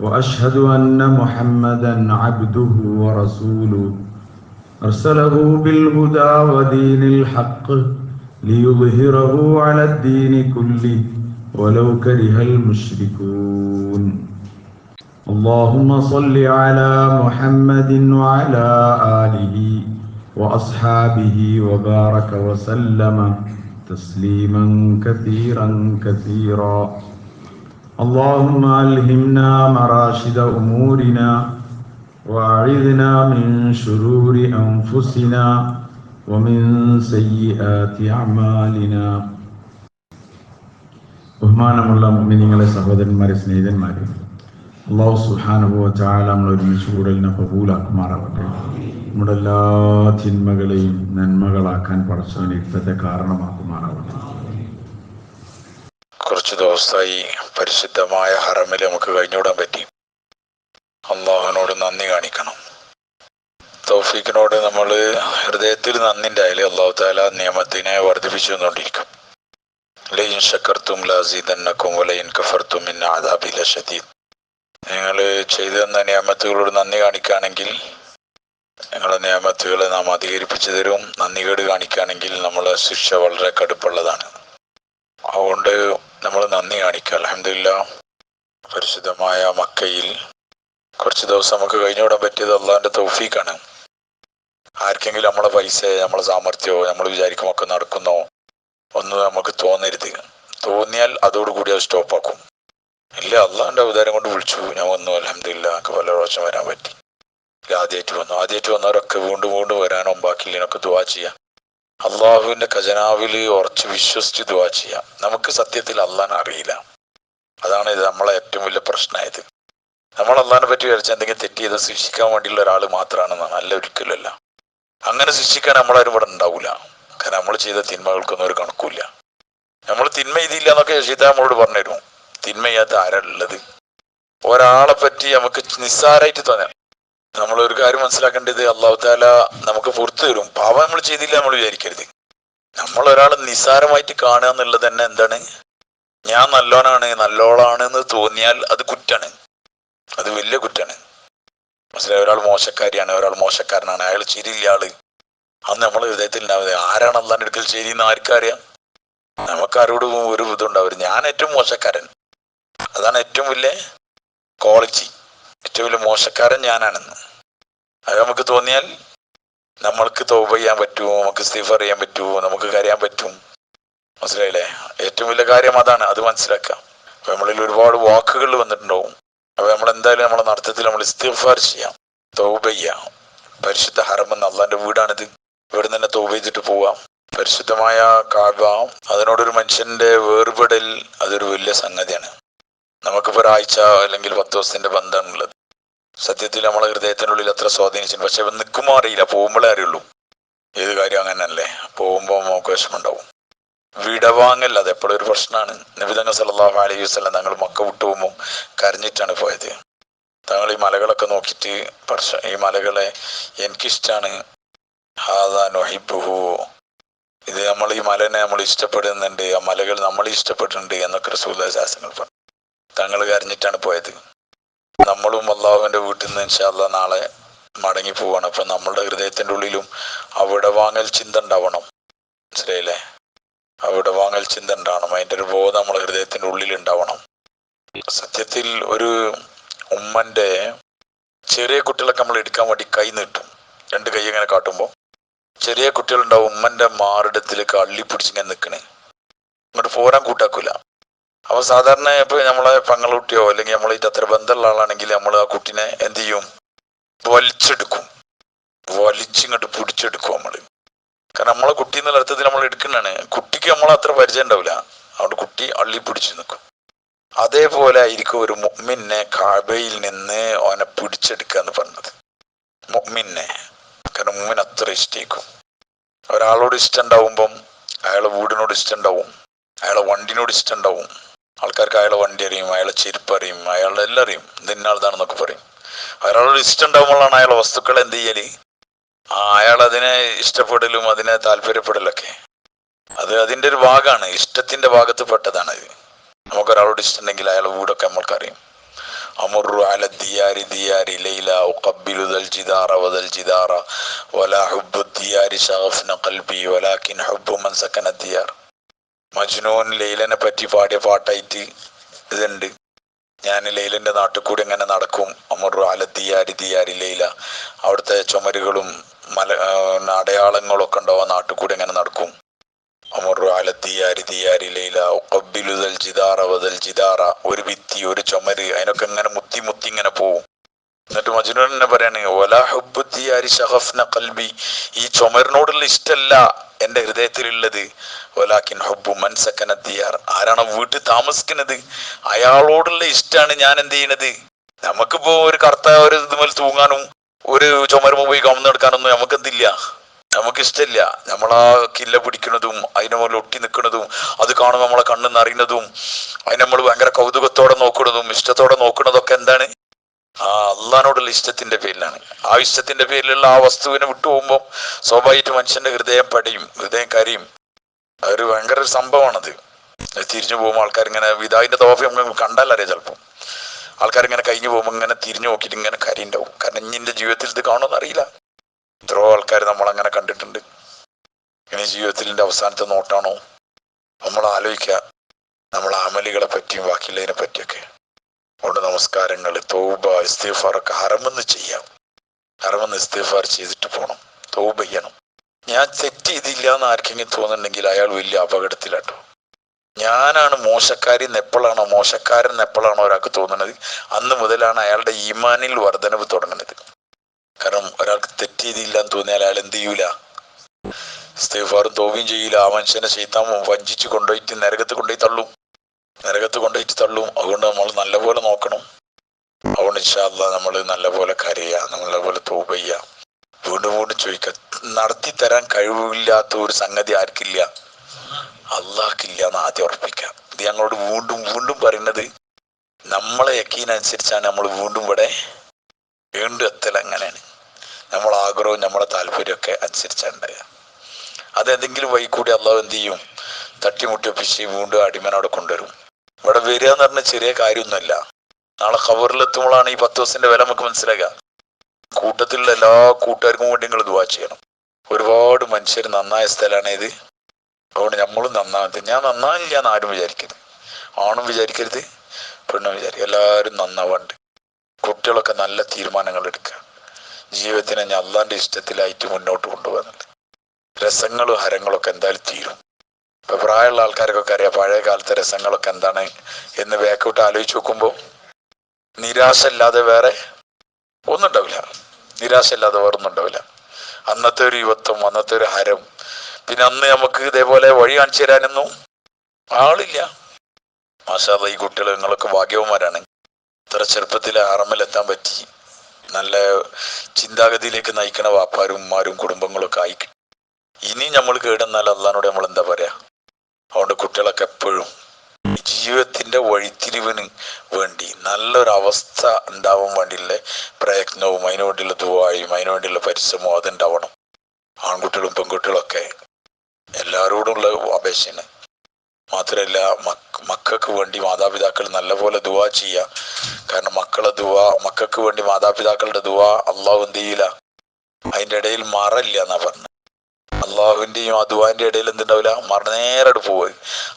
وأشهد أن محمدا عبده ورسوله. أرسله بالهدى ودين الحق ليظهره على الدين كله ولو كره المشركون. اللهم صل على محمد وعلى آله وأصحابه وبارك وسلم تسليما كثيرا كثيرا. اللهم ألهمنا مراشد أمورنا وأعذنا من شرور أنفسنا ومن سيئات أعمالنا ബഹുമാനമുള്ള മിനിങ്ങളെ സഹോദരന്മാരെ സ്നേഹിതന്മാരെ അള്ളാഹു സുഹാനുഭവ ചാല നമ്മൾ ഒരുമിച്ച് കൂടലിനെ കബൂലാക്കുമാറാവട്ടെ നമ്മുടെ എല്ലാ തിന്മകളെയും നന്മകളാക്കാൻ പടച്ചവന് ഇഷ്ടത്തെ കാരണമാക്കുമാറാവട്ടെ കുറച്ച് ദിവസമായി പരിശുദ്ധമായ ഹറമിൽ നമുക്ക് കഴിഞ്ഞുവിടാൻ പറ്റി. അള്ളാഹുവിനോട് നന്ദി കാണിക്കണം. തൗഫീഖിനോട് നമ്മൾ ഹൃദയത്തിൽ നന്ദി ഉണ്ടായാലും അള്ളാഹു താല നിയമത്തിനെ വർദ്ധിപ്പിച്ചു വന്നുകൊണ്ടിരിക്കും ലൈൻ ശക്കർത്തും ലാസീതന്നക്കും ലൈൻ കഫർത്തും ഇന്ന ആദാബില ഷദീദ് നിങ്ങൾ ചെയ്തു തന്ന നിയമത്തുകളോട് നന്ദി കാണിക്കുകയാണെങ്കിൽ നിങ്ങളുടെ നിയമത്തുകളെ നാം അധികരിപ്പിച്ചു തരും. നന്ദികേട് കാണിക്കുകയാണെങ്കിൽ നമ്മളെ ശിക്ഷ വളരെ കടുപ്പുള്ളതാണ്. അതുകൊണ്ട് നമ്മൾ നന്ദി കാണിക്കുക. അലഹമില്ല പരിശുദ്ധമായ മക്കയിൽ കുറച്ച് ദിവസം നമുക്ക് കഴിഞ്ഞുവിടാൻ പറ്റിയത് അള്ളാഹിന്റെ തൗഫീഖാണ് ആർക്കെങ്കിലും നമ്മളെ പൈസ നമ്മളെ സാമർഥ്യമോ നമ്മൾ വിചാരിക്കുമൊക്കെ നടക്കുന്നോ ഒന്നും നമുക്ക് തോന്നരുത്. തോന്നിയാൽ അതോടുകൂടി അത് സ്റ്റോപ്പാക്കും ഇല്ല അള്ളാഹിന്റെ അവതാരം കൊണ്ട് വിളിച്ചു. ഞാൻ വന്നു അലഹമില്ല എനിക്ക് പല പ്രാവശ്യം വരാൻ പറ്റി. ആദ്യമായിട്ട് വന്നു. ആദ്യമായിട്ട് വന്നവരൊക്കെ വീണ്ടും വീണ്ടും വരാനോ ബാക്കിയില്ലതിനൊക്കെ ദുവാ ചെയ്യാം. അള്ളാഹുവിന്റെ ഖജനാവിൽ ഉറച്ച് വിശ്വസിച്ച് ദുവാ ചെയ്യാം. നമുക്ക് സത്യത്തിൽ അള്ളഹാനെ അറിയില്ല. അതാണ് ഇത് നമ്മളെ ഏറ്റവും വലിയ പ്രശ്നമായത്. നമ്മൾ അള്ളാഹിനെ പറ്റി വിചാരിച്ച എന്തെങ്കിലും തെറ്റ് ചെയ്ത് ശിക്ഷിക്കാൻ വേണ്ടിയുള്ള ഒരാൾ മാത്രമാണെന്നാണ്. അല്ല ഒരിക്കലല്ല. അങ്ങനെ ശിക്ഷിക്കാൻ നമ്മളാരും ഇവിടെ ഉണ്ടാവില്ല കാരണം നമ്മൾ ചെയ്ത തിന്മകൾക്കൊന്നും ഒരു കണക്കൂല നമ്മൾ തിന്മ ചെയ്തില്ല എന്നൊക്കെ യശീത നമ്മളോട് പറഞ്ഞു തരും തിന്മ ചെയ്യാത്ത ആരാളുള്ളത് ഒരാളെ പറ്റി നമുക്ക് നിസ്സാരായിട്ട് തോന്നാം. നമ്മൾ ഒരു കാര്യം മനസ്സിലാക്കേണ്ടത് അള്ളാഹു താല നമുക്ക് പുറത്തു തരും. പാവം നമ്മൾ ചെയ്തില്ല നമ്മൾ വിചാരിക്കരുത്. നമ്മൾ ഒരാളെ നിസ്സാരമായിട്ട് കാണുക എന്നുള്ളത് തന്നെ എന്താണ്? ഞാൻ നല്ലോനാണ് നല്ലോളാണ് എന്ന് തോന്നിയാൽ അത് കുറ്റാണ്. അത് വലിയ കുറ്റാണ്. മനസ്സിലായി? ഒരാൾ മോശക്കാരിയാണ് ഒരാൾ മോശക്കാരനാണ്. അയാൾ ശരിയില്ല ആൾ. അന്ന് നമ്മൾ ഹൃദയത്തിൽ ഉണ്ടാവുന്നത് ആരാണ് അള്ളാന്റെ അടുക്കൽ ശരിയെന്ന് ആർക്കറിയാം? നമുക്കാരോടും ഒരു ഇതുണ്ടാവും ഞാൻ ഏറ്റവും മോശക്കാരൻ. അതാണ് ഏറ്റവും വലിയ ക്വാളിറ്റി ഏറ്റവും വലിയ മോശക്കാരൻ ഞാനാണെന്ന്. അത് നമുക്ക് തോന്നിയാൽ നമ്മൾക്ക് തോപ ചെയ്യാൻ പറ്റുമോ? നമുക്ക് സ്തീഫർ ചെയ്യാൻ പറ്റുമോ? നമുക്ക് കരയാൻ പറ്റും. മനസ്സിലായില്ലേ? ഏറ്റവും വലിയ കാര്യം അതാണ്. അത് മനസ്സിലാക്കാം. അപ്പൊ നമ്മളിൽ ഒരുപാട് വാക്കുകൾ വന്നിട്ടുണ്ടാവും. അപ്പൊ നമ്മൾ എന്തായാലും നമ്മുടെ നടത്തത്തിൽ നമ്മൾ ഇസ്തിഫാർ ചെയ്യാം. തൗബ ചെയ്യാം. പരിശുദ്ധ ഹറമെന്ന് അള്ളാന്റെ വീടാണിത്. ഇവിടെ തന്നെ തൗബ ചെയ്തിട്ട് പോവാം. പരിശുദ്ധമായ കാവ അതിനോടൊരു മനുഷ്യന്റെ വേർപെടൽ അതൊരു വലിയ സംഗതിയാണ്. നമുക്കിപ്പോ ഒരാഴ്ച അല്ലെങ്കിൽ പത്ത് ദിവസത്തിന്റെ ബന്ധമാണുള്ളത്. സത്യത്തിൽ നമ്മളെ ഹൃദയത്തിനുള്ളിൽ അത്ര സ്വാധീനിച്ചിട്ടുണ്ട്. പക്ഷെ നിൽക്കുമ്പോൾ അറിയില്ല. പോകുമ്പോഴേ അറിയുള്ളൂ. ഏത് കാര്യം അങ്ങനല്ലേ പോകുമ്പോൾ നമുക്ക് വിഷമമുണ്ടാവും. വിടവാങ്ങൽ അത് എപ്പോഴും ഒരു പ്രശ്നമാണ്. നബിതങ്ങ സല്ലാഹു അലൈഹി വസ്ലം തങ്ങൾ മക്ക വിട്ടു പോകുമ്പോൾ കരഞ്ഞിട്ടാണ് പോയത്. തങ്ങൾ ഈ മലകളൊക്കെ നോക്കിയിട്ട് പക്ഷ ഈ മലകളെ എനിക്കിഷ്ടമാണ് ഹാദാ ഇത് നമ്മൾ ഈ മലനെ നമ്മൾ ഇഷ്ടപ്പെടുന്നുണ്ട്. ആ മലകൾ നമ്മൾ ഇഷ്ടപ്പെട്ടിട്ടുണ്ട് എന്നൊക്കെ ശാസ്ത്രങ്ങൾ പറഞ്ഞു. തങ്ങൾ കരഞ്ഞിട്ടാണ് പോയത്. നമ്മളും അള്ളാഹുവിന്റെ വീട്ടിൽ നിന്ന് ഇൻഷാല്ല നാളെ മടങ്ങി പോവാണ്. അപ്പൊ നമ്മളുടെ ഹൃദയത്തിന്റെ ഉള്ളിലും അവിടെ വാങ്ങൽ ചിന്ത ഉണ്ടാവണം. മനസ്സിലായില്ലേ? അവിടെ വാങ്ങൽ ചിന്ത ഉണ്ടാവണം. അതിന്റെ ഒരു ബോധം നമ്മുടെ ഹൃദയത്തിന്റെ ഉള്ളിൽ ഉണ്ടാവണം. സത്യത്തിൽ ഒരു ഉമ്മന്റെ ചെറിയ കുട്ടികളൊക്കെ നമ്മൾ എടുക്കാൻ വേണ്ടി കൈ നീട്ടും. രണ്ട് കൈ ഇങ്ങനെ കാട്ടുമ്പോൾ ചെറിയ കുട്ടികളുണ്ടാവും ഉമ്മന്റെ മാറിടത്തിലേക്ക് അള്ളി പിടിച്ചിങ്ങനെ നിൽക്കണേ ഇങ്ങോട്ട് പോരാൻ കൂട്ടാക്കൂല. അപ്പൊ സാധാരണ ഇപ്പൊ നമ്മളെ പങ്ങളുട്ടിയോ അല്ലെങ്കിൽ നമ്മൾ അത്ര ബന്ധമുള്ള ആളാണെങ്കിൽ നമ്മൾ ആ കുട്ടീനെ എന്ത് ചെയ്യും? വലിച്ചെടുക്കും. വലിച്ചിങ്ങോട്ട് പിടിച്ചെടുക്കും നമ്മൾ കാരണം നമ്മളെ കുട്ടി എന്നുള്ള അർത്ഥത്തിൽ നമ്മൾ എടുക്കുന്നതാണ്. കുട്ടിക്ക് നമ്മൾ അത്ര പരിചയം ഉണ്ടാവില്ല. അതുകൊണ്ട് കുട്ടി അള്ളി പിടിച്ചു നിൽക്കും അതേപോലെ ആയിരിക്കും ഒരു മുഅ്മിനെ കാബയിൽ നിന്ന് അവനെ പിടിച്ചെടുക്കുക എന്ന് പറഞ്ഞത്. മുഅ്മിനെ. കാരണം മുഅ്മിൻ അത്ര ഇഷ്ടേക്കും ഒരാളോട് ഇഷ്ടം ഉണ്ടാവുമ്പം അയാളെ വീടിനോട് ഇഷ്ടം ഉണ്ടാവും. അയാളെ വണ്ടിനോട് ഇഷ്ടം ഉണ്ടാവും. ആൾക്കാർക്ക് അയാളെ വണ്ടി അറിയും അയാളെ ചെരുപ്പ് അറിയും അയാളുടെ എല്ലാം അറിയും. ഇതിനാളതാണെന്നൊക്കെ പറയും. അയാളുടെ ഇഷ്ടം ഉണ്ടാകുമ്പോഴാണ് അയാളെ വസ്തുക്കൾ എന്ത് ചെയ്യൽ? അയാൾ അതിനെ ഇഷ്ടപ്പെടലും അതിനെ താല്പര്യപ്പെടലൊക്കെ. അത് അതിന്റെ ഒരു ഭാഗമാണ്. ഇഷ്ടത്തിന്റെ ഭാഗത്ത് പെട്ടതാണ് ഇത്. നമുക്കൊരാളോട് ഇഷ്ടമുണ്ടെങ്കിൽ അയാളെ വീടൊക്കെ നമ്മൾക്കറിയും അമുറു അല ദിയാരി ദിയാരി ലൈല ഉഖബ്ബിലു ദൽ ജിദാറ വദൽ ജിദാറ. വലാ ഹുബ്ബു ദിയാരി ശഗഫ്ന ഖൽബി വലാകിൻ ഹുബ്ബു മൻ സകന ദിയാർ. മജ്നൂൻ ലൈലനെ പറ്റി പാടിയ പാട്ടായിട്ട് ഇതുണ്ട്. ഞാൻ ലൈലന്റെ നാട്ടിൽ കൂടി ഇങ്ങനെ നടക്കും. അമറു ആല ദിയാരി തീയാരി ലൈല. അവിടുത്തെ ചുമരുകളും മല അടയാളങ്ങളൊക്കെ ഉണ്ടാവും നാട്ടിൽ കൂടി ഇങ്ങനെ നടക്കും. അമറു ആല ദിയാരി തീയാരി ലൈല. ഒക്കബിലുതൽ ജിതാറ ജിദാറ ജിതാറ ഒരു ഭിത്തി ഒരു ചുമര്. അതിനൊക്കെ ഇങ്ങനെ മുത്തി മുത്തി ഇങ്ങനെ പോവും. എന്നിട്ട് മജ്നൂൻ തന്നെ പറയാണ് "വലാ ഹുബ്ബു ദിയാരി ശഗഫ്ന ഖൽബി. ഈ ചുമരിനോടുള്ള ഇഷ്ടമല്ല എന്റെ ഹൃദയത്തിലുള്ളത്. ഒലാക്കിൻ ഹബ്ബു മൻസക്കന ദിയാർ. ആരാണ് വീട്ടിൽ താമസിക്കുന്നത്? അയാളോടുള്ള ഇഷ്ടമാണ് ഞാൻ എന്ത് ചെയ്യണത്? നമുക്കിപ്പോ ഒരു കറുത്ത ഒരു ഇതുമേൽ തൂങ്ങാനും ഒരു ചുമരുമ പോയി കമന്നെടുക്കാനൊന്നും നമുക്ക് എന്തില്ല നമുക്ക് ഇഷ്ടമില്ല നമ്മളാ കില്ല പിടിക്കുന്നതും അതിനെ മുകളിൽ ഒട്ടി നിൽക്കുന്നതും അത് കാണുമ്പോൾ നമ്മളെ കണ്ണ് അറിയുന്നതും അതിനെ നമ്മൾ ഭയങ്കര കൗതുകത്തോടെ നോക്കുന്നതും ഇഷ്ടത്തോടെ നോക്കുന്നതൊക്കെ എന്താണ്? ആ അള്ളഹാനോടുള്ള ഇഷ്ടത്തിന്റെ പേരിലാണ്. ആ ഇഷ്ടത്തിന്റെ പേരിലുള്ള ആ വസ്തുവിനെ വിട്ടുപോകുമ്പോൾ സ്വാഭാവികമായിട്ട് മനുഷ്യന്റെ ഹൃദയം പടിയും ഹൃദയം കരിയും. അതൊരു ഭയങ്കര ഒരു സംഭവമാണത്. തിരിഞ്ഞു പോകുമ്പോൾ ആൾക്കാർ ഇങ്ങനെ വിതാവിന്റെ തോഫി നമുക്ക് കണ്ടാലറിയാം ചിലപ്പോൾ ആൾക്കാർ ഇങ്ങനെ കഴിഞ്ഞു പോകുമ്പോൾ ഇങ്ങനെ തിരിഞ്ഞു നോക്കിയിട്ട് ഇങ്ങനെ കരിയുണ്ടാവും കാരണം ഇനി എന്റെ ജീവിതത്തിൽ ഇത് കാണുമെന്ന് അറിയില്ല. എത്രയോ ആൾക്കാർ നമ്മൾ അങ്ങനെ കണ്ടിട്ടുണ്ട്. ഇനി ജീവിതത്തിന്റെ അവസാനത്തെ നോട്ടാണോ? നമ്മൾ ആലോചിക്കുക. നമ്മൾ അമലികളെ പറ്റിയും ബാക്കിയുള്ളതിനെ പറ്റിയൊക്കെ. അതുകൊണ്ട് നമസ്കാരങ്ങൾ തൗബ ഇസ്തീഫാറൊക്കെ ഹറമെന്ന് ചെയ്യാം. ഹറമെന്ന് ഇസ്തീഫാർ ചെയ്തിട്ട് പോകണം തൗബ ചെയ്യണം. ഞാൻ തെറ്റ് ചെയ്തില്ല എന്ന് ആർക്കെങ്കിലും തോന്നുന്നുണ്ടെങ്കിൽ അയാൾ വലിയ അപകടത്തിലാട്ടോ. ഞാനാണ് മോശക്കാരി എപ്പോഴാണോ മോശക്കാരൻ എപ്പോഴാണോ ഒരാൾക്ക് തോന്നുന്നത്? അന്ന് മുതലാണ് അയാളുടെ ഈമാനിൽ വർധനവ് തുടങ്ങുന്നത്. കാരണം ഒരാൾക്ക് തെറ്റ് ചെയ്തില്ല എന്ന് തോന്നിയാൽ അയാൾ എന്ത് ചെയ്യൂല? സ്തീഫാറും തോവിയും ചെയ്യില്ല ആ മനുഷ്യനെ ചെയ്താൽ വഞ്ചിച്ച് കൊണ്ടുപോയിട്ട് നരകത്ത് കൊണ്ടുപോയി തള്ളും. നരകത്ത് കൊണ്ടുപോയിട്ട് തള്ളും. അതുകൊണ്ട് നമ്മൾ നല്ലപോലെ നോക്കണം. അതുകൊണ്ട് ഇൻഷാല്ല നമ്മൾ നല്ലപോലെ കരയുക നല്ലപോലെ തൗബ ചെയ്യുക. വീണ്ടും വീണ്ടും ചോദിക്കുക നടത്തി തരാൻ കഴിവില്ലാത്ത ഒരു സംഗതി ആർക്കില്ല? അള്ളാഹ്ക്കില്ല എന്ന് ആദ്യം ഉറപ്പിക്കുക. ഇത് ഞങ്ങളോട് വീണ്ടും വീണ്ടും പറയുന്നത് നമ്മളെ യക്കീനനുസരിച്ചാണ് നമ്മൾ വീണ്ടും ഇവിടെ വീണ്ടും എത്തൽ അങ്ങനെയാണ്. നമ്മളെ ആഗ്രഹവും നമ്മളെ താല്പര്യമൊക്കെ അനുസരിച്ചാണ് ഉണ്ടാകുക അതെന്തെങ്കിലും വൈകൂടി കൂടി അള്ളാഹ് എന്ത് ചെയ്യും? തട്ടിമുട്ടിയൊപ്പിച്ച് വീണ്ടും അടിമനോട് കൊണ്ടുവരും. ഇവിടെ വരിക എന്ന് പറഞ്ഞ ചെറിയ കാര്യമൊന്നുമല്ല. നാളെ ഖബറിലെത്തുമ്പോഴാണ് ഈ പത്ത് ദിവസത്തിന്റെ വില നമുക്ക് മനസ്സിലാക്കുക. കൂട്ടത്തിലുള്ള എല്ലാ കൂട്ടുകാർക്കും വേണ്ടി നിങ്ങൾ ദുവാ ചെയ്യണം. ഒരുപാട് മനുഷ്യർ നന്നായ സ്ഥലമാണ് ഇത് അതുകൊണ്ട് നമ്മളും നന്നാകരുത് ഞാൻ നന്നായില്ല എന്ന് ആരും വിചാരിക്കരുത്. ആണും വിചാരിക്കരുത് പെണ്ണും വിചാരിക്കും എല്ലാവരും നന്നാവാണ്ട്. കുട്ടികളൊക്കെ നല്ല തീരുമാനങ്ങൾ എടുക്കുക. ജീവിതത്തിനെ ഞാൻ അള്ളാന്റെ ഇഷ്ടത്തിലായിട്ട് മുന്നോട്ട് കൊണ്ടുപോകുന്നുണ്ട്. രസങ്ങളും ഹരങ്ങളൊക്കെ എന്തായാലും തീരും. ഇപ്പൊ പ്രായമുള്ള ആൾക്കാർക്കൊക്കെ അറിയാം പഴയ കാലത്തെ രസങ്ങളൊക്കെ എന്താണ് എന്ന് ബാക്കോട്ട് ആലോചിച്ച് നോക്കുമ്പോൾ നിരാശ ഇല്ലാതെ വേറെ ഒന്നും ഉണ്ടാവില്ല നിരാശ ഇല്ലാതെ വേറെ ഒന്നും ഉണ്ടാവില്ല. അന്നത്തെ ഒരു യുവത്വം അന്നത്തെ ഒരു ഹരം. പിന്നെ അന്ന് നമുക്ക് ഇതേപോലെ വഴി കാണിച്ചു തരാനൊന്നും ആളില്ല. മാഷാദ ഈ കുട്ടികൾ നിങ്ങളൊക്കെ ഭാഗ്യവന്മാരാണ്. ഇത്ര ചെറുപ്പത്തിൽ ആറമ്മിലെത്താൻ പറ്റി. നല്ല ചിന്താഗതിയിലേക്ക് നയിക്കണ വാപ്പാരും ഉമ്മാരും കുടുംബങ്ങളൊക്കെ ആയി ഇനി നമ്മൾ കേടുന്നാൽ അള്ളഹാനോട് നമ്മൾ എന്താ പറയാ? അതുകൊണ്ട് കുട്ടികളൊക്കെ എപ്പോഴും ജീവിതത്തിന്റെ വഴിത്തിരിവിന് വേണ്ടി നല്ലൊരു അവസ്ഥ ഉണ്ടാവാൻ വേണ്ടിയുള്ള പ്രയത്നവും അതിനു വേണ്ടിയുള്ള ദുവായും അതിനു വേണ്ടിയുള്ള പരിശ്രമവും അതുണ്ടാവണം. ആൺകുട്ടികളും പെൺകുട്ടികളൊക്കെ എല്ലാവരോടുള്ള അപേക്ഷയാണ്. മാത്രമല്ല മക്കൾക്ക് വേണ്ടി മാതാപിതാക്കൾ നല്ലപോലെ ദുവാ ചെയ്യുക. കാരണം മക്കളെ ദുവാ മക്കൾക്ക് വേണ്ടി മാതാപിതാക്കളുടെ ദുവാ അള്ളാഹു എന്ത് ചെയ്യില്ല? അതിന്റെ ഇടയിൽ മാറില്ല എന്നാ പറഞ്ഞത്. അള്ളാഹുവിന്റെയും ആ ദുവാന്റെ ഇടയിൽ എന്തുണ്ടാവില്ല? മറനേരട് പോവുക.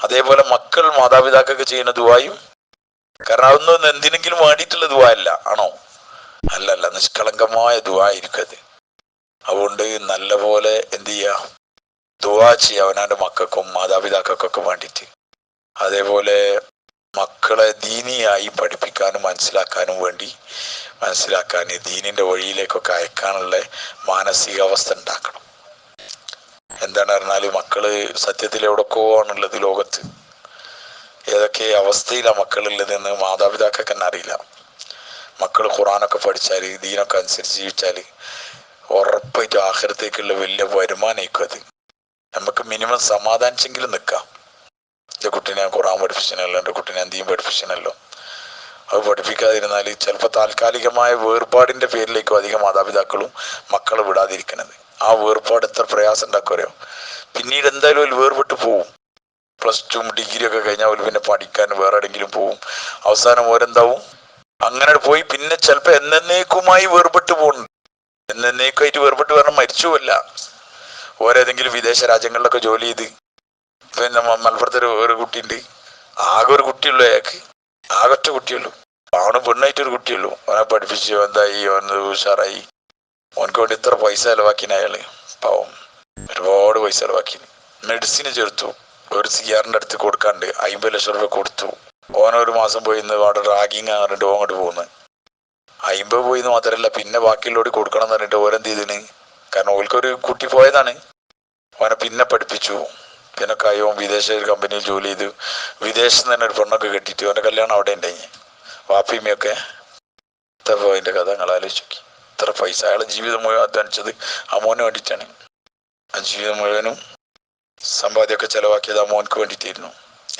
അതേപോലെ മക്കൾ മാതാപിതാക്കൾക്ക് ചെയ്യുന്ന ദുവായും കാരണം അതൊന്നും എന്തിനെങ്കിലും വേണ്ടിയിട്ടുള്ള ദുവാ അല്ല ആണോ? അല്ല അല്ല നിഷ്കളങ്കമായ ദുവാ ആയിരിക്കും അത്. അതുകൊണ്ട് നല്ലപോലെ എന്ത് ചെയ്യുക? ദുവാ ചെയ്യുക അവനാന്റെ മക്കൾക്കും മാതാപിതാക്കൾക്കൊക്കെ വേണ്ടിയിട്ട്. അതേപോലെ മക്കളെ ദീനിയായി പഠിപ്പിക്കാനും മനസ്സിലാക്കാനും വേണ്ടി മനസ്സിലാക്കാൻ ദീനിന്റെ വഴിയിലേക്കൊക്കെ അയക്കാനുള്ള മാനസികാവസ്ഥ ഉണ്ടാക്കണം. എന്താണ് പറഞ്ഞാൽ മക്കൾ സത്യത്തിൽ എവിടൊക്കെയോ ആണുള്ളത് ലോകത്ത്. ഏതൊക്കെ അവസ്ഥയിലാണ് മക്കളുള്ളതെന്ന് മാതാപിതാക്കൾക്ക് തന്നെ അറിയില്ല. മക്കൾ ഖുറാനൊക്കെ പഠിച്ചാൽ ദീനൊക്കെ അനുസരിച്ച് ജീവിച്ചാൽ ഉറപ്പായിട്ടും ആഹ്രത്തേക്കുള്ള വലിയ വരുമാനമായിരിക്കും അത്. നമുക്ക് മിനിമം സമാധാനിച്ചെങ്കിലും നിൽക്കാം എന്റെ കുട്ടീനെ ഖുറാൻ പഠിപ്പിച്ചനല്ലോ എന്റെ കുട്ടീനെ എന്തെയും പഠിപ്പിച്ചനല്ലോ അത് പഠിപ്പിക്കാതിരുന്നാൽ ചിലപ്പോൾ താൽക്കാലികമായ വേർപാടിന്റെ പേരിലേക്കും അധികം മാതാപിതാക്കളും മക്കളെ വിടാതിരിക്കുന്നത് ആ വേർപാട് എത്ര പ്രയാസം ഉണ്ടാക്കുമോ പിന്നീട് എന്തായാലും ഒരു വേർപെട്ട് പോവും. പ്ലസ് ടു ഡിഗ്രി ഒക്കെ കഴിഞ്ഞാൽ ഒരു പിന്നെ പഠിക്കാൻ വേറെ എവിടെങ്കിലും പോവും. അവസാനം ഓരെന്താവും? അങ്ങനെ പോയി. പിന്നെ ചിലപ്പോൾ എന്നേക്കുമായി വേർപെട്ട് പോകുന്നുണ്ട് എന്നേക്കുമായിട്ട് വേർപെട്ട് വരണം മരിച്ചുമല്ല ഓരേതെങ്കിലും വിദേശ രാജ്യങ്ങളിലൊക്കെ ജോലി ചെയ്ത് പിന്നെ മലപ്പുറത്തൊരു ഒരു കുട്ടിയുണ്ട്. ആകെ ഒരു കുട്ടിയുള്ളൂ അയാൾക്ക്. ആകെ ഒറ്റ കുട്ടിയുള്ളൂ. ആണ് പെണ്ണായിട്ട് ഒരു കുട്ടിയുള്ളൂ. അവനെ പഠിപ്പിച്ചു എന്തായി? അവൻ ഉഷാറായി. ഓനക്ക് വേണ്ടി ഇത്ര പൈസ ചെലവാക്കിന് അയാൾ. പാവം. ഒരുപാട് പൈസ ചെലവാക്കി മെഡിസിന് ചേർത്തു. ഒരു സിയാറിന്റെ അടുത്ത് കൊടുക്കാണ്ട് അമ്പത് ലക്ഷം രൂപ കൊടുത്തു. ഓൻ ഒരു മാസം പോയി ഇന്ന് അവിടെ റാഗിങ് പറഞ്ഞിട്ട് ഓൻ അങ്ങോട്ട് പോകുന്നു അമ്പത് പോയി എന്ന് മാത്രമല്ല പിന്നെ ബാക്കിയുള്ളോട് കൊടുക്കണം എന്ന് പറഞ്ഞിട്ട് ഓരെന്ത് ചെയ്തിന്? കാരണം ഓൽക്കൊരു കുട്ടി പോയതാണ്. ഓനെ പിന്നെ പഠിപ്പിച്ചു. പിന്നെ കയ്യോ വിദേശ ഒരു കമ്പനിയിൽ ജോലി ചെയ്തു. വിദേശത്ത് തന്നെ ഒരു പെണ്ണൊക്കെ കെട്ടിയിട്ട് ഓന്റെ കല്യാണം അവിടെ ഉണ്ടായി വാപ്പിമ്മയൊക്കെ. അതിന്റെ കഥ നിങ്ങൾ ആലോചിച്ച് ഇത്ര പൈസ അയാളെ ജീവിതം മുഴുവൻ അധ്വാനിച്ചത് ആ മോന് വേണ്ടിയിട്ടാണ്. ആ ജീവിതം മുഴുവനും സമ്പാദ്യമൊക്കെ ചെലവാക്കിയത് മോൻക്ക് വേണ്ടിയിട്ടായിരുന്നു.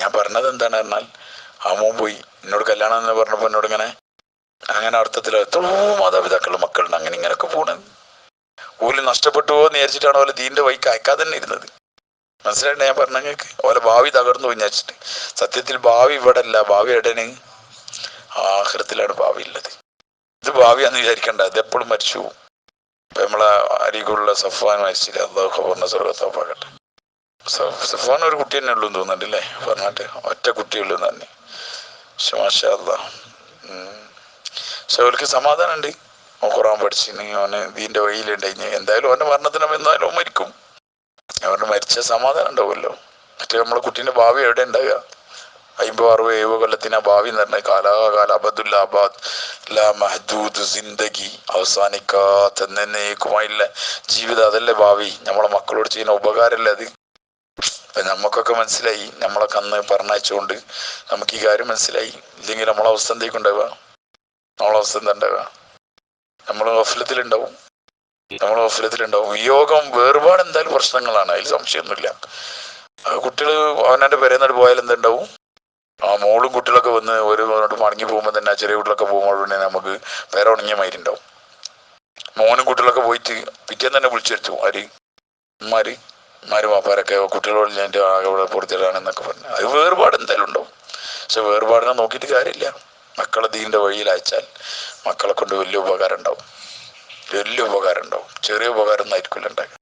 ഞാൻ പറഞ്ഞത് എന്താണ് പറഞ്ഞാൽ ആ മോൻ പോയി എന്നോട് കല്യാണം എന്ന് പറഞ്ഞപ്പോൾ എന്നോട് ഇങ്ങനെ അങ്ങനെ അർത്ഥത്തിൽ എത്രയോ മാതാപിതാക്കളുടെ മക്കളുണ്ട് അങ്ങനെ ഇങ്ങനെയൊക്കെ പോണത് ഓൽ നഷ്ടപ്പെട്ടു പോകുന്ന വിചാരിച്ചിട്ടാണ് ഓലെ ദീന്റെ വൈക്ക് അയക്കാതെ തന്നെ ഇരുന്നത്. മനസ്സിലായിട്ട് ഞാൻ പറഞ്ഞ നിങ്ങൾക്ക്? ഓലെ ഭാവി തകർന്നു വിചാരിച്ചിട്ട്. സത്യത്തിൽ ഭാവി ഇവിടെ അല്ല ഭാവി എവിടെയാണ് ആഹൃത്തിലാണ് ഭാവി ഉള്ളത്. ഇത് ഭാവിയാന്ന് വിചാരിക്കണ്ട. ഇത് എപ്പോഴും മരിച്ചു പോകും. നമ്മളെ അരികുള്ള സഫാൻ മരിച്ചില്ല അള്ളാഹു പറഞ്ഞ സ്വർഗത്താപ്പാകട്ടെ സഫാൻ ഒരു കുട്ടി തന്നെ ഉള്ളൂ എന്ന് തോന്നുന്നുണ്ട് അല്ലേ പറഞ്ഞിട്ട് ഒറ്റ കുട്ടിയുള്ളൂ തന്നെ മാഷാ അല്ലാ പക്ഷെ അവർക്ക് സമാധാനം ഉണ്ട് ഓൻ ഖുറാൻ പഠിച്ചിന് അവന് ഇതിന്റെ വഴിയിലുണ്ടെങ്കിൽ എന്തായാലും അവന്റെ മരണത്തിന് എന്തായാലും മരിക്കും. അവന് മരിച്ച സമാധാനം ഉണ്ടാവുമല്ലോ. മറ്റേ നമ്മളെ കുട്ടീന്റെ ഭാവി എവിടെ ഉണ്ടാകുക അമ്പത് അറുപത് എഴുപത് കൊല്ലത്തിന് ഭാവി നിർണയ കാലാകാല അബദുല്ലാബാദ് ലാ മഹദൂദ് സിന്ദഗി അവസാനിക്കാത്ത എന്നേക്കുമായില്ല ജീവിതം. അതല്ലേ ഭാവി. നമ്മളെ മക്കളോട് ചെയ്യുന്ന ഉപകാരമല്ലേ അത്? ഇപ്പൊ നമുക്കൊക്കെ മനസ്സിലായി. നമ്മളെ അന്ന് പറഞ്ഞയച്ചുകൊണ്ട് നമുക്ക് ഈ കാര്യം മനസ്സിലായി. ഇല്ലെങ്കിൽ നമ്മളെ അവസ്ഥ എന്തേക്കും ഉണ്ടാവുക നമ്മളെ അവസ്ഥ എന്താ ഉണ്ടാവുക? നമ്മൾ ഓഫലത്തിലുണ്ടാവും നമ്മൾ ഓഫലത്തിലുണ്ടാവും വിയോഗം വേർപാട് എന്തായാലും പ്രശ്നങ്ങളാണ്. അതിൽ സംശയമൊന്നുമില്ല. കുട്ടികൾ അവനാന്റെ പെരേന്നാട് പോയാൽ എന്തുണ്ടാവും ആ മോളും കുട്ടികളൊക്കെ വന്ന് ഒരു മടങ്ങി പോകുമ്പോൾ തന്നെ ചെറിയ കുട്ടികളൊക്കെ പോകുമ്പോൾ തന്നെ നമുക്ക് വേറെ ഉണങ്ങിയ മയിരുണ്ടാവും മോനും കുട്ടികളൊക്കെ പോയിട്ട് പിറ്റേന്ന് തന്നെ വിളിച്ചു വരുത്തു. ആര്? ഉമ്മാര്. ഉമ്മാര് വാപ്പാരൊക്കെ കുട്ടികളോട് ഞാൻ എന്റെ ആകെ ഇവിടെ പൊറുത്തിലാണെന്നൊക്കെ പറഞ്ഞു. അത് വേർപാട് എന്തായാലും ഉണ്ടാവും. പക്ഷെ വേർപാടിനെ നോക്കിയിട്ട് കാര്യമില്ല. മക്കളെ ദീന്റെ വഴിയിൽ അയച്ചാൽ മക്കളെ കൊണ്ട് വലിയ ഉപകാരം ഉണ്ടാവും. വലിയ ഉപകാരം ഉണ്ടാവും. ചെറിയ ഉപകാരം ഒന്നായിരിക്കില്ല ഉണ്ടാക്കുക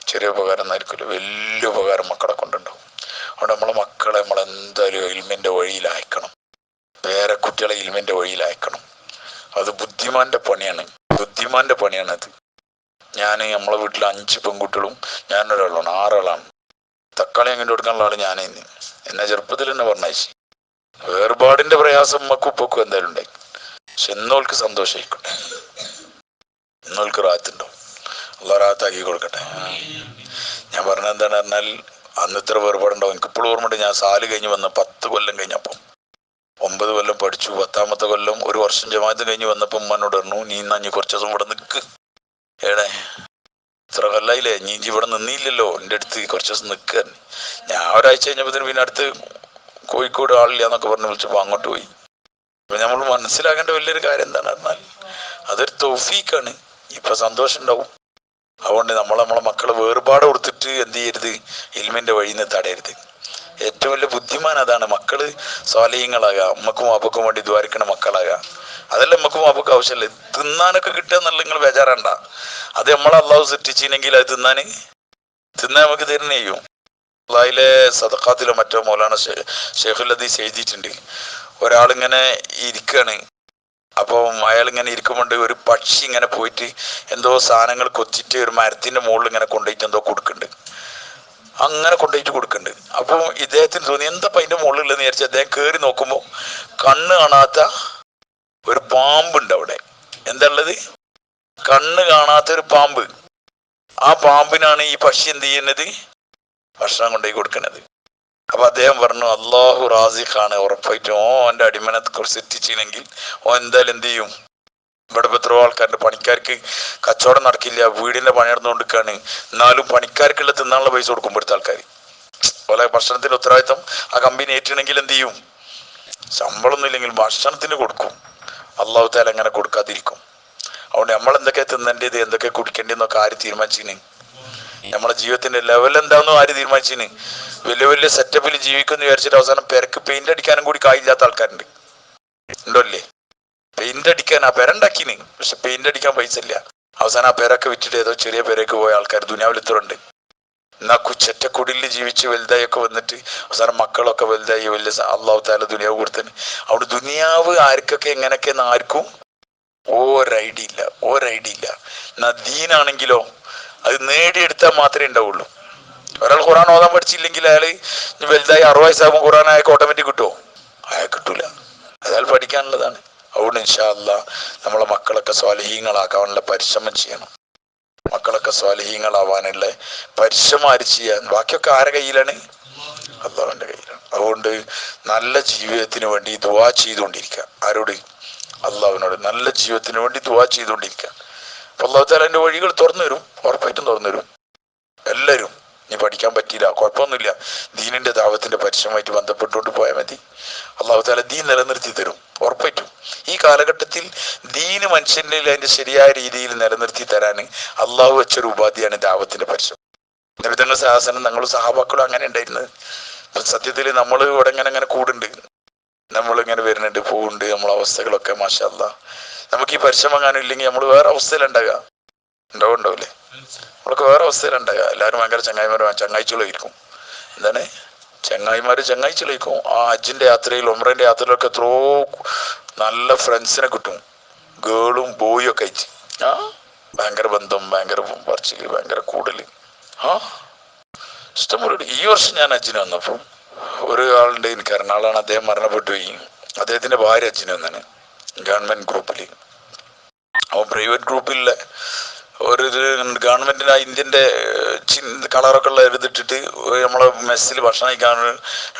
ചെറിയ ഉപകാരം ഒന്നായിരിക്കില്ല വലിയ ഉപകാരം മക്കളെ കൊണ്ടുണ്ടാവും അവിടെ നമ്മളെ മക്കളെ നമ്മൾ എന്തായാലും ഇൽമിന്റെ വഴിയിൽ അയക്കണം. വേറെ കുട്ടികളെ ഇൽമിന്റെ വഴിയിൽ അയക്കണം. അത് ബുദ്ധിമാന്റെ പണിയാണ്. ബുദ്ധിമാന്റെ പണിയാണ് അത്. ഞാൻ നമ്മളെ വീട്ടിൽ അഞ്ച് പെൺകുട്ടികളും ഞാനൊരാളാണ് ആറാളാണ്. തക്കാളി അങ്ങനെ കൊടുക്കാനുള്ള ആൾ ഞാനേന്ന് എന്നെ ചെറുപ്പത്തിൽ തന്നെ പറഞ്ഞയച്ചു. വേർപാടിന്റെ പ്രയാസം ഉമ്മക്കും ഉപ്പക്കും എന്തായാലും ഉണ്ടായി. പക്ഷെ എന്നോൾക്ക് സന്തോഷമായിക്കോട്ടെ എന്നോൾക്ക് റാത്തുണ്ടോ അല്ല റാത്താക്കി കൊടുക്കട്ടെ. ഞാൻ പറഞ്ഞ എന്താണ് പറഞ്ഞാൽ അന്ന് ഇത്ര വേർപാടുണ്ടാവും. എനിക്ക് എനിക്കിപ്പോഴും ഓർമ്മയുണ്ട് ഞാൻ സാൽ കഴിഞ്ഞ് വന്ന പത്ത് കൊല്ലം കഴിഞ്ഞപ്പം. ഒമ്പത് കൊല്ലം പഠിച്ചു പത്താമത്തെ കൊല്ലം ഒരു വർഷം ജമാഅത്ത് കഴിഞ്ഞ് വന്നപ്പോൾ ഉമ്മനോട് പറഞ്ഞു നീ എന്നാ നീ കുറച്ച് ദിവസം ഇവിടെ നിൽക്ക്. ഏടേ ഇത്ര കൊല്ലായില്ലേ? നീ ഇവിടെ നിന്നില്ലല്ലോ. എന്റെ അടുത്ത് കുറച്ച് ദിവസം നിൽക്കുക ഞാൻ ഒരാഴ്ച കഴിഞ്ഞപ്പോൾ പിന്നെ അടുത്ത് കോഴിക്കോട് ആളില്ല എന്നൊക്കെ പറഞ്ഞ് വിളിച്ചപ്പോൾ അങ്ങോട്ട് പോയി. അപ്പൊ നമ്മൾ മനസ്സിലാക്കേണ്ട വലിയൊരു കാര്യം എന്താണെന്നാൽ അതൊരു തൗഫീക്കാണ് ഇപ്പൊ സന്തോഷം ഉണ്ടാവും അതുകൊണ്ട് നമ്മൾ നമ്മളെ മക്കളെ വേർപാട് കൊടുത്തിട്ട് എന്ത് ചെയ്യരുത്? ഇൽമിന്റെ വഴി നിന്ന് തടയരുത്. ഏറ്റവും വലിയ ബുദ്ധിമാൻ അതാണ് മക്കൾ സ്വാലീയങ്ങളാകാം അമ്മക്കും അപ്പക്കും വേണ്ടി ദ്വാരിക്കണ മക്കളാകാം. അതല്ല അമ്മക്കും അപ്പക്കും ആവശ്യമില്ല തിന്നാനൊക്കെ കിട്ടുക എന്നുള്ള നിങ്ങൾ ബേജാറണ്ട. അത് നമ്മളെ അള്ളാഹു സൃഷ്ടിച്ചില്ലെങ്കിൽ അത് തിന്നാന് തിന്നാൻ നമുക്ക് തരുന്ന ചെയ്യും. അള്ളാഹിലെ സദക്കാത്തിലോ മറ്റോ മൗലാന ഷെയ്ഖുൽ അദീസ് എഴുതിയിട്ടുണ്ട്. ഒരാളിങ്ങനെ ഇരിക്കുകയാണ് അപ്പം അയാൾ ഇങ്ങനെ ഇരിക്കുമ്പോണ്ട് ഒരു പക്ഷി ഇങ്ങനെ പോയിട്ട് എന്തോ സാധനങ്ങൾ കൊത്തിയിട്ട് ഒരു മരത്തിന്റെ മുകളിൽ ഇങ്ങനെ കൊണ്ടുപോയിട്ട് എന്തോ കൊടുക്കുന്നുണ്ട്. അങ്ങനെ കൊണ്ടുപോയിട്ട് കൊടുക്കുന്നുണ്ട്. അപ്പോൾ ഇദ്ദേഹത്തിന് തോന്നി എന്താ അതിന്റെ മുകളിലുള്ളതെന്ന് വിചാരിച്ചു അദ്ദേഹം കയറി നോക്കുമ്പോൾ കണ്ണ് കാണാത്ത ഒരു പാമ്പുണ്ട് അവിടെ. എന്താ ഉള്ളത്? കണ്ണ് കാണാത്ത ഒരു പാമ്പ്. ആ പാമ്പിനാണ് ഈ പക്ഷി എന്ത് ചെയ്യുന്നത്? ഭക്ഷണം കൊണ്ടുപോയി കൊടുക്കുന്നത്. അപ്പൊ അദ്ദേഹം പറഞ്ഞു അള്ളാഹു റാസിഖാണ്. ഉറപ്പായിട്ടും ഓ എന്റെ അടിമനെ കുറിച്ച് എത്തിച്ചില്ലെങ്കിൽ ഓ എന്തായാലും എന്ത് ചെയ്യും? ഇവിടെ എത്രയോ ആൾക്കാരുടെ പണിക്കാർക്ക് കച്ചവടം നടക്കില്ല. വീടിന്റെ പണി നടന്നുകൊണ്ടിരിക്കുകയാണ്. എന്നാലും പണിക്കാർക്കുള്ള തിന്നാനുള്ള പൈസ കൊടുക്കും ഇവിടുത്തെ ആൾക്കാർ അതുപോലെ ഭക്ഷണത്തിന്റെ ഉത്തരവാദിത്തം ആ കമ്പനി ഏറ്റിണെങ്കിൽ എന്ത് ചെയ്യും? ശമ്പളമൊന്നും ഇല്ലെങ്കിൽ ഭക്ഷണത്തിന് കൊടുക്കും. അള്ളാഹു താല അങ്ങനെ കൊടുക്കാതിരിക്കും. അതുകൊണ്ട് നമ്മൾ എന്തൊക്കെ തിന്നേണ്ടത് എന്തൊക്കെ കുടിക്കേണ്ടതെന്നൊക്കെ ആര് തീരുമാനിച്ചിന് നമ്മളെ ജീവിതത്തിന്റെ ലെവൽ എന്താണെന്നും ആര് തീരുമാനിച്ചിന്? വലിയ വലിയ സെറ്റപ്പിൽ ജീവിക്കുമെന്ന് വിചാരിച്ചിട്ട് അവസാനം പെരക്ക് പെയിന്റ് അടിക്കാനും കൂടി കായില്ലാത്ത ആൾക്കാരുണ്ട്. ഉണ്ടോ അല്ലേ പെയിന്റ് അടിക്കാൻ ആ പെരണ്ടാക്കിന് പക്ഷെ പെയിന്റ് അടിക്കാൻ പൈസ ഇല്ല. അവസാനം ആ പേരൊക്കെ വിറ്റിട്ട് ഏതോ ചെറിയ പേരേക്ക് പോയ ആൾക്കാർ ദുനിയാവിൽ ഇത്രയുണ്ട്. എന്നാ കുച്ചറ്റക്കുടിലിൽ ജീവിച്ച് വലുതായി ഒക്കെ വന്നിട്ട് അവസാനം മക്കളൊക്കെ വലുതായി വലിയ അള്ളാഹു താല ദുനിയാവ് കൊടുത്തന് അവിടെ ദുനിയാവ് ആർക്കൊക്കെ എങ്ങനെയൊക്കെ എന്ന് ആർക്കും ഒരു ഐഡിയ ഇല്ല. ഐഡിയ ഇല്ല. എന്നാ ദീനാണെങ്കിലോ അത് നേടിയെടുത്താൽ മാത്രമേ ഉണ്ടാവുള്ളൂ. ഒരാൾ ഖുറാൻ ഓതാൻ പഠിച്ചില്ലെങ്കിൽ അയാൾ വലുതായി അറുപത് വയസ്സാകുമ്പോൾ ഖുറാൻ അയാൾക്ക് ഓട്ടോമാറ്റിക് കിട്ടുമോ? അയാൾ കിട്ടൂല. അയാൾ പഠിക്കാനുള്ളതാണ്. അതുകൊണ്ട് ഇൻഷാല്ല നമ്മളെ മക്കളൊക്കെ സ്വാലഹീങ്ങളാക്കാനുള്ള പരിശ്രമം ചെയ്യണം. മക്കളൊക്കെ സ്വാലഹീങ്ങളാവാനുള്ള പരിശ്രമം ആര് ചെയ്യാൻ ബാക്കിയൊക്കെ ആരുടെ കയ്യിലാണ്? അള്ളാഹുവിന്റെ കയ്യിലാണ്. അതുകൊണ്ട് നല്ല ജീവിതത്തിന് വേണ്ടി ദുവാ ചെയ്തുകൊണ്ടിരിക്കുക. ആരോട്? അള്ളാഹുവിനോട്. നല്ല ജീവിതത്തിന് വേണ്ടി ദുവാ ചെയ്തുകൊണ്ടിരിക്കുക. അപ്പൊ എന്റെ വഴികൾ തുറന്നു തരും ഉറപ്പായിട്ടും തുറന്നു തരും. എല്ലാവരും നീ പഠിക്കാൻ പറ്റിയില്ല കുഴപ്പമൊന്നുമില്ല. ദീനിന്റെ ദാവത്തിന്റെ പരിശ്രമമായിട്ട് ബന്ധപ്പെട്ടുകൊണ്ട് പോയാൽ മതി. അള്ളാഹു താല ദീൻ നിലനിർത്തി തരും ഉറപ്പായിട്ടും. ഈ കാലഘട്ടത്തിൽ ദീന് മനുഷ്യന്റെ അതിന്റെ ശരിയായ രീതിയിൽ നിലനിർത്തി തരാൻ അള്ളാഹു വെച്ചൊരു ഉപാധിയാണ് ദാവത്തിന്റെ പരിശ്രമം. നിമിതങ്ങൾ സാഹസനം ഞങ്ങൾ സഹാബാക്കളും അങ്ങനെ ഉണ്ടായിരുന്നത്. സത്യത്തിൽ നമ്മൾ ഇവിടെ ഇങ്ങനെ അങ്ങനെ കൂടുണ്ട്. നമ്മളിങ്ങനെ വരുന്നുണ്ട് പോകുന്നുണ്ട് നമ്മളെ അവസ്ഥകളൊക്കെ മാഷല്ല നമുക്ക് ഈ പരിശ്രമം എങ്ങാനും ഇല്ലെങ്കിൽ നമ്മൾ വേറെ അവസ്ഥയിലുണ്ടാകുക ഉണ്ടാവും ഉണ്ടാവില്ലേ? നമ്മൾക്ക് വേറെ അവസ്ഥയിലുണ്ടാകുക എല്ലാവരും ഭയങ്കര ചങ്ങായിമാരും ചങ്ങായിച്ചുകളായിരിക്കും എന്താണ്? ചങ്ങായിമാര് ചങ്ങായിച്ചുകളായിരിക്കും ആ അജിന്റെ യാത്രയിൽ ഉമ്രന്റെ യാത്രയിലൊക്കെ എത്രയോ നല്ല ഫ്രണ്ട്സിനെ കിട്ടും. ഗേളും ബോയും ഒക്കെ അയച്ച് ആ ഭയങ്കര ബന്ധം ഭയങ്കര പറച്ചിൽ ഭയങ്കര കൂടൽ. ആ ഇഷ്ടംപോലെ ഈ വർഷം ഞാൻ അജിന് വന്നപ്പോൾ ഒരു ആളുണ്ട് എനിക്ക് എറണാകുളമാണ് അദ്ദേഹം മരണപ്പെട്ടു പോയി. അദ്ദേഹത്തിന്റെ ഭാര്യ ഹജ്ജിന് വന്നാണ്. ഗവൺമെന്റ് ഗ്രൂപ്പിൽ അപ്പോൾ പ്രൈവറ്റ് ഗ്രൂപ്പിലെ ഒരു ഗവൺമെന്റിന് ഇന്ത്യന്റെ കളറൊക്കെ ഉള്ള എഴുതിട്ടിട്ട് നമ്മളെ മെസ്സിൽ ഭക്ഷണം കഴിക്കാൻ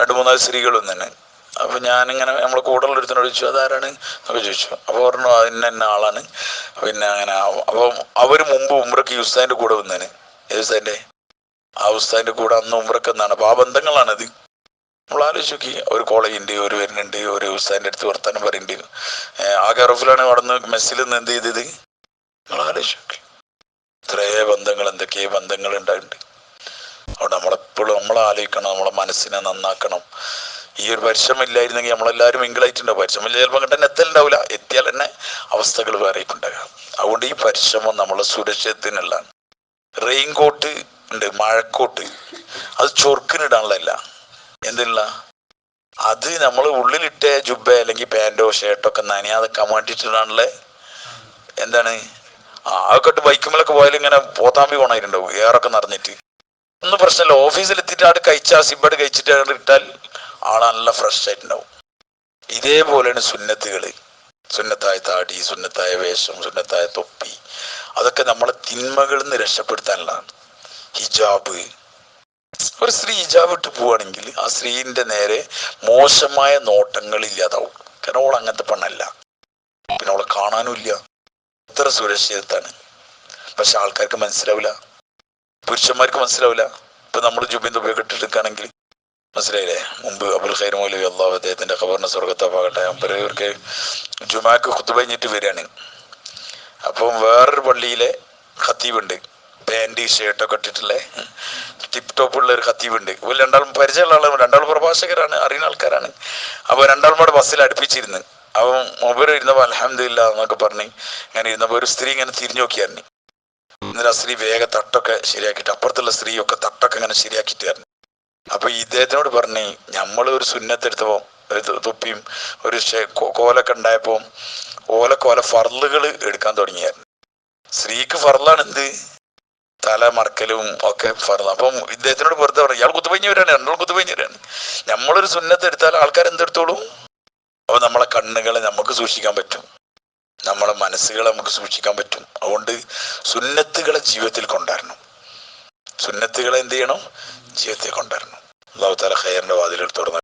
രണ്ട് മൂന്നാൽ സ്ത്രീകൾ തന്നെ അപ്പൊ ഞാനിങ്ങനെ നമ്മളെ കൂടെ ഒരുത്തിനോട് ചോദിച്ചു അതാരാണ്? അപ്പൊ ചോദിച്ചു. അപ്പൊ പറഞ്ഞു ഇന്ന ആളാണ്. പിന്നെ അങ്ങനെ അപ്പൊ അവർ മുമ്പ് ഉമ്രക്ക് യുസ്താന്റെ കൂടെ വന്നേന്. യുസ്താന്റെ ആ ഉസ്താന്റെ കൂടെ അന്ന് ഉമ്രക്ക് എന്നാണ് അപ്പൊ ആ ബന്ധങ്ങളാണത്. നമ്മൾ നോക്കി. ഒരു കോളേജ് ഉണ്ട് ഒരു വരുന്നുണ്ട് ഒരു ഉസ്താന്റെ അടുത്ത് വർത്താനം പറയുന്നുണ്ട്. ആ ഗർഫിലാണ് നടന്ന് മെസ്സിൽ നിന്ന് എന്ത് ചെയ്തത്? ആലോചിച്ച് നോക്കി. ഇത്രേ ബന്ധങ്ങൾ എന്തൊക്കെ ബന്ധങ്ങൾ ഉണ്ടായിട്ടുണ്ട്. അവിടെ നമ്മളെപ്പോഴും നമ്മൾ ആലോചിക്കണം നമ്മളെ മനസ്സിനെ നന്നാക്കണം. ഈ ഒരു പരിശ്രമം ഇല്ലായിരുന്നെങ്കിൽ നമ്മളെല്ലാവരും മിങ്കിളായിട്ടുണ്ടാവും പരിശ്രമം ചിലപ്പോൾ തന്നെ എത്തലുണ്ടാവില്ല. എത്തിയാൽ തന്നെ അവസ്ഥകൾ വേറെ ഉണ്ടാകാം അതുകൊണ്ട് ഈ പരിശ്രമം നമ്മളെ സുരക്ഷിതത്തിനുള്ളതാണ്. റെയിൻ കോട്ട് ഉണ്ട് മഴക്കോട്ട്. അത് ചൊറുക്കിനിടാനുള്ളതല്ല. എന്തിനുള്ള? അത് നമ്മൾ ഉള്ളിലിട്ട ജുബ അല്ലെങ്കിൽ പാന്റോ ഷർട്ടോ ഒക്കെ നനയാതെക്കാൻ വേണ്ടിയിട്ടാണുള്ള എന്താണ്? ആ അതൊക്കെ ബൈക്കുമേലൊക്കെ പോയാൽ ഇങ്ങനെ പോത്താമ്പി പോണായിട്ടുണ്ടാവും ഏറൊക്കെ നിറഞ്ഞിട്ട്. ഒന്നും പ്രശ്നമില്ല. ഓഫീസിലെത്തിയിട്ട് ആട് കഴിച്ചാൽ സിബഡ് കഴിച്ചിട്ട് അവിടെ ഇട്ടാൽ ആൾ നല്ല ഫ്രഷ് ആയിട്ടുണ്ടാവും. ഇതേപോലെയാണ് സുന്നത്തുകൾ സുന്നത്തായ താടി സുന്നത്തായ വേഷം സുന്നത്തായ തൊപ്പി. അതൊക്കെ നമ്മളെ തിന്മകളിൽ നിന്ന് രക്ഷപ്പെടുത്താനുള്ളതാണ്. ഹിജാബ് ഒരു സ്ത്രീ ഹിജാബ് ഇട്ട് പോവുകയാണെങ്കിൽ ആ സ്ത്രീന്റെ നേരെ മോശമായ നോട്ടങ്ങൾ ഇല്ലാതാവും കാരണം അവൾ അങ്ങനത്തെ പെണ്ണല്ല. പിന്നെ അവളെ കാണാനും ഇല്ല. ഇത്ര സുരക്ഷിതത്താണ് പക്ഷെ ആൾക്കാർക്ക് മനസ്സിലാവില്ല. പുരുഷന്മാർക്ക് മനസ്സിലാവില്ല. ഇപ്പൊ നമ്മൾ ജുബിൻ തുബയൊക്കെ ഇട്ടെടുക്കുകയാണെങ്കിൽ മനസ്സിലായില്ലേ? മുമ്പ് അബുൽ ഖൈർ മൗലവി അള്ളാഹു അദ്ദേഹത്തിന്റെ ഖബറിന്റെ സ്വർഗത്താകട്ടെ അമ്പരവർക്ക് ജുമാക്ക് കുത്തുപഴിഞ്ഞിട്ട് വരികയാണ്. അപ്പം വേറൊരു പള്ളിയിലെ ഖത്തീബുണ്ട് പാന്റ് ഷർട്ടൊക്കെ ഇട്ടിട്ടുള്ള. ടിപ് ടോപ്പുള്ള ഒരു ഖത്തീബുണ്ട് ഇവർ രണ്ടാളും പരിചയമുള്ള ആളും രണ്ടാളും പ്രഭാഷകരാണ്. അറിയുന്ന ആൾക്കാരാണ്. അപ്പോൾ രണ്ടാളും കൂടെ ബസ്സിൽ അടുപ്പിച്ചിരുന്ന്. അവൻ മൊബൈൽ ഇരുന്നപ്പോൾ അലഹമില്ല എന്നൊക്കെ പറഞ്ഞ് ഇങ്ങനെ ഇരുന്നപ്പോൾ ഒരു സ്ത്രീ ഇങ്ങനെ തിരിഞ്ഞു നോക്കിയായിരുന്നു. എന്നിട്ട് ആ സ്ത്രീ വേഗം തട്ടൊക്കെ ശരിയാക്കിയിട്ട് അപ്പുറത്തുള്ള സ്ത്രീയൊക്കെ തട്ടൊക്കെ ഇങ്ങനെ ശരിയാക്കിയിട്ടായിരുന്നു. അപ്പൊ ഇദ്ദേഹത്തിനോട് പറഞ്ഞ് നമ്മൾ ഒരു സുന്നത്തെടുത്തപ്പോ തുപ്പിയും ഒരു കോലൊക്കെ ഉണ്ടായപ്പോ ഓലക്കോല ഫർലുകൾ എടുക്കാൻ തുടങ്ങിയായിരുന്നു. സ്ത്രീക്ക് ഫർലാണ് എന്ത് തല മറക്കലും ഒക്കെ പറഞ്ഞു അപ്പം ഇദ്ദേഹത്തിനോട് വെറുതെ പറഞ്ഞു ഇയാൾ കുത്തുപഞ്ഞവരാണ് രണ്ടാൾ കുത്തുപഞ്ഞവരാണ് നമ്മളൊരു സുന്നത്ത് എടുത്താൽ ആൾക്കാർ എന്തെടുത്തോളൂ? അപ്പൊ നമ്മളെ കണ്ണുകളെ നമുക്ക് സൂക്ഷിക്കാൻ പറ്റും. നമ്മളെ മനസ്സുകളെ നമുക്ക് സൂക്ഷിക്കാൻ പറ്റും. അതുകൊണ്ട് സുന്നത്തുകളെ ജീവിതത്തിൽ കൊണ്ടുവരണം. സുന്നത്തുകളെ എന്ത് ചെയ്യണം? ജീവിതത്തിൽ കൊണ്ടുവരണം. അള്ളാഹു താല വാതിൽ തുറന്നു